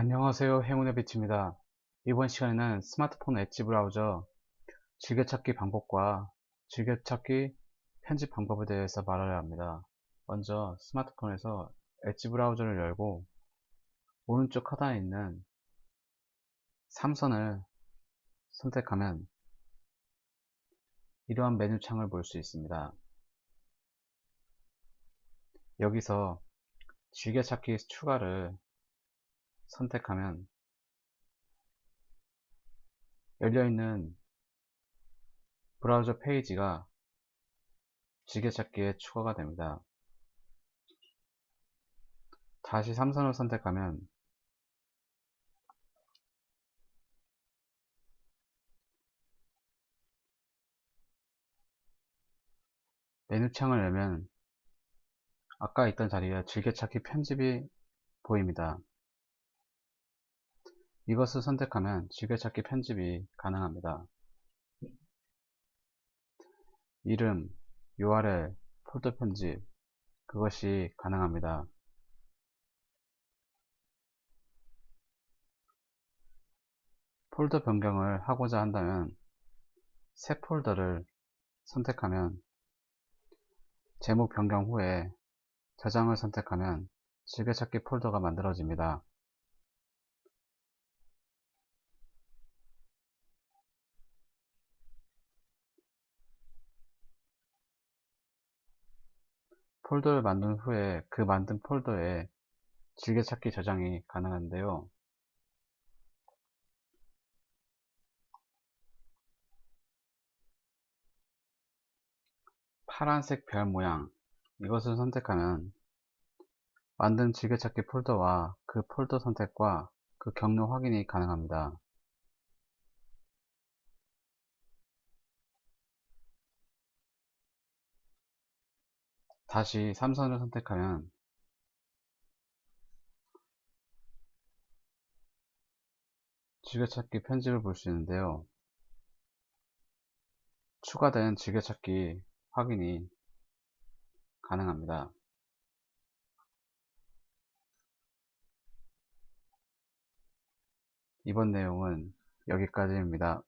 안녕하세요 행운의 빛입니다. 이번 시간에는 스마트폰 엣지 브라우저 즐겨찾기 방법과 즐겨찾기 편집 방법에 대해서 말하려 합니다. 먼저 스마트폰에서 엣지 브라우저를 열고 오른쪽 하단에 있는 삼선을 선택하면 이러한 메뉴 창을 볼 수 있습니다. 여기서 즐겨찾기 추가를 선택하면 열려있는 브라우저 페이지가 지게찾기에 추가가 됩니다. 다시 삼선을 선택하면 메뉴창을 열면 아까 있던 자리에 즐겨찾기 편집이 보입니다. 이것을 선택하면 즐겨찾기 편집이 가능합니다. 이름, URL, 폴더 편집 그것이 가능합니다. 폴더 변경을 하고자 한다면 새 폴더를 선택하면 제목 변경 후에 저장을 선택하면 즐겨찾기 폴더가 만들어집니다. 폴더를 만든 후에 그 만든 폴더에 즐겨찾기 저장이 가능한데요. 파란색 별 모양 이것을 선택하면 만든 즐겨찾기 폴더와 그 폴더 선택과 그 경로 확인이 가능합니다. 다시 삼선을 선택하면 즐겨찾기 편집을 볼 수 있는데요. 추가된 즐겨찾기 확인이 가능합니다. 이번 내용은 여기까지입니다.